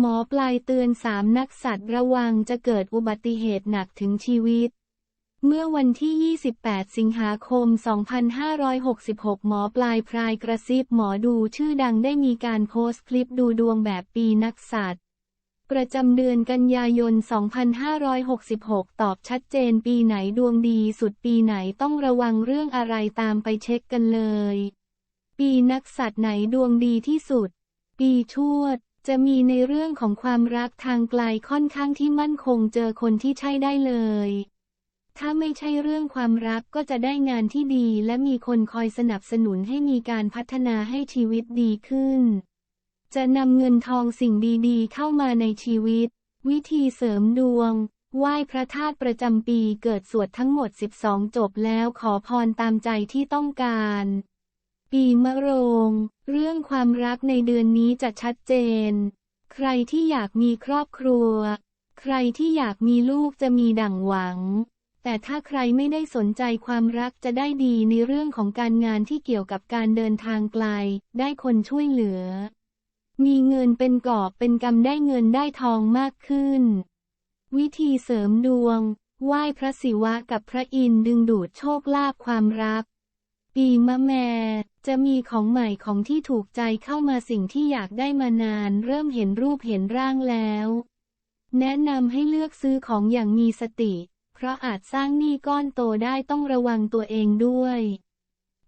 หมอปลายเตือนสามนักสัตว์ระวังจะเกิดอุบัติเหตุหนักถึงชีวิต เมื่อวันที่ 28 สิงหาคม 2566 หมอปลายพรายกระซิบหมอดูชื่อดังได้มีการโพสต์คลิปดูดวงแบบปีนักสัตว์ ประจำเดือนกันยายน 2566 ตอบชัดเจนปีไหนดวงดีสุดปีไหนต้องระวังเรื่องอะไรตามไปเช็คกันเลย ปีนักสัตว์ไหนดวงดีที่สุด ปีชวด จะมีในเรื่องของความรักทางไกลค่อนข้างที่มั่นคงเจอคนที่ใช่ได้เลย ถ้าไม่ใช่เรื่องความรักก็จะได้งานที่ดีและมีคนคอยสนับสนุนให้มีการพัฒนาให้ชีวิตดีขึ้น จะนำเงินทองสิ่งดีๆ เข้ามาในชีวิต วิธีเสริมดวงไหว้พระธาตุประจำปีเกิดสวดทั้งหมด 12 จบแล้วขอพรตามใจที่ต้องการ ปีมะโรง เรื่องความรักในเดือนนี้จะชัดเจน ใครที่อยากมีครอบครัว ใครที่อยากมีลูกจะมีดั่งหวัง แต่ถ้าใครไม่ได้สนใจความรักจะได้ดีในเรื่องของการงานที่เกี่ยวกับการเดินทางไกล ได้คนช่วยเหลือ มีเงินเป็นกอบเป็นกำได้เงินได้ทองมากขึ้น วิธีเสริมดวง ไหว้พระศิวะกับพระอินทร์ดึงดูดโชคลาภความรัก ปีมะแม่จะมีของใหม่ของที่ถูกใจเข้ามาสิ่งที่อยากได้มานาน เริ่มเห็นรูปเห็นร่างแล้ว แนะนำให้เลือกซื้อของอย่างมีสติ เพราะอาจสร้างหนี้ก้อนโตได้ต้องระวังตัวเองด้วย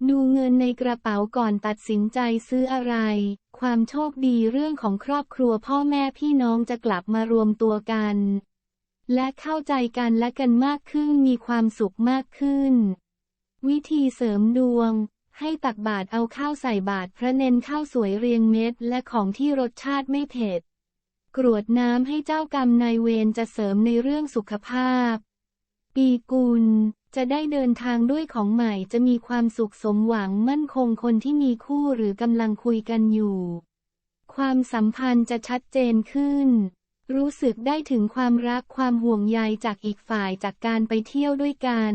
ดูเงินในกระเป๋าก่อนตัดสินใจซื้ออะไร ความโชคดีเรื่องของครอบครัวพ่อแม่พี่น้องจะกลับมารวมตัวกัน และเข้าใจกันและกันมากขึ้นมีความสุขมากขึ้น วิธีเสริมดวง ให้ตักบาตรเอาข้าวใส่บาตรพระเน้นข้าวสวยเรียงเม็ด และของที่รสชาติไม่เผ็ด กรวดน้ำให้เจ้ากรรมนายเวรจะเสริมในเรื่องสุขภาพ ปีกุล จะได้เดินทางด้วยของใหม่จะมีความสุขสมหวังมั่นคงคนที่มีคู่หรือกำลังคุยกันอยู่ ความสัมพันธ์จะชัดเจนขึ้น รู้สึกได้ถึงความรักความห่วงใยจากอีกฝ่ายจากการไปเที่ยวด้วยกัน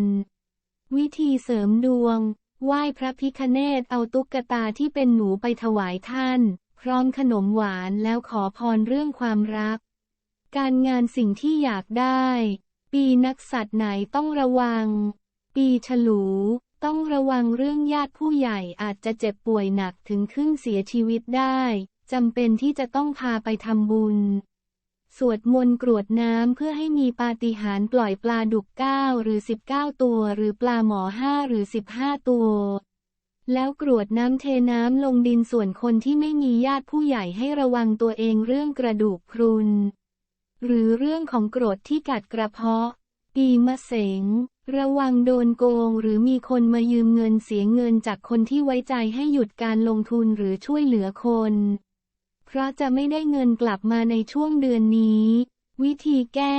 วิธีเสริมดวง ไหว้พระพิคเนตเอาตุ๊กตาที่เป็นหนูไปถวายท่าน พร้อมขนมหวานแล้วขอพรเรื่องความรัก การงานสิ่งที่อยากได้ ปีนักสัตว์ไหนต้องระวัง ปีฉลู ต้องระวังเรื่องญาติผู้ใหญ่อาจจะเจ็บป่วยหนักถึงครึ่งเสียชีวิตได้จำเป็นที่จะต้องพาไปทำบุญ สวดมนต์กรวดน้ำเพื่อให้มีปาฏิหาริย์ปล่อยปลาดุกเก้าหรือ19ตัวหรือปลาหมอห้าหรือ15ตัว แล้วกรวดน้ำเทน้ำลงดินส่วนคนที่ไม่มีญาติผู้ใหญ่ให้ระวังตัวเองเรื่องกระดูกพรุน หรือเรื่องของกรดที่กัดกระเพาะ ปีมะเสง ระวังโดนโกงหรือมีคนมายืมเงินเสียเงินจากคนที่ไว้ใจให้หยุดการลงทุนหรือช่วยเหลือคน เพราะจะไม่ได้เงินกลับมาในช่วงเดือนนี้ วิธีแก้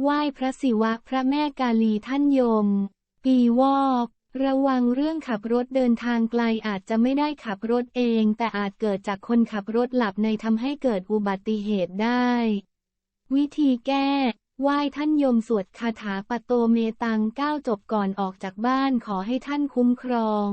ไหว้พระศิวะพระแม่กาลีท่านยม ปีวอกระวังเรื่องขับรถเดินทางไกลอาจจะไม่ได้ขับรถเอง แต่อาจเกิดจากคนขับรถหลับในทำให้เกิดอุบัติเหตุได้ วิธีแก้ ไหว้ท่านยมสวดคาถาปโตเมตังก้าวจบก่อนออกจากบ้านขอให้ท่านคุ้มครอง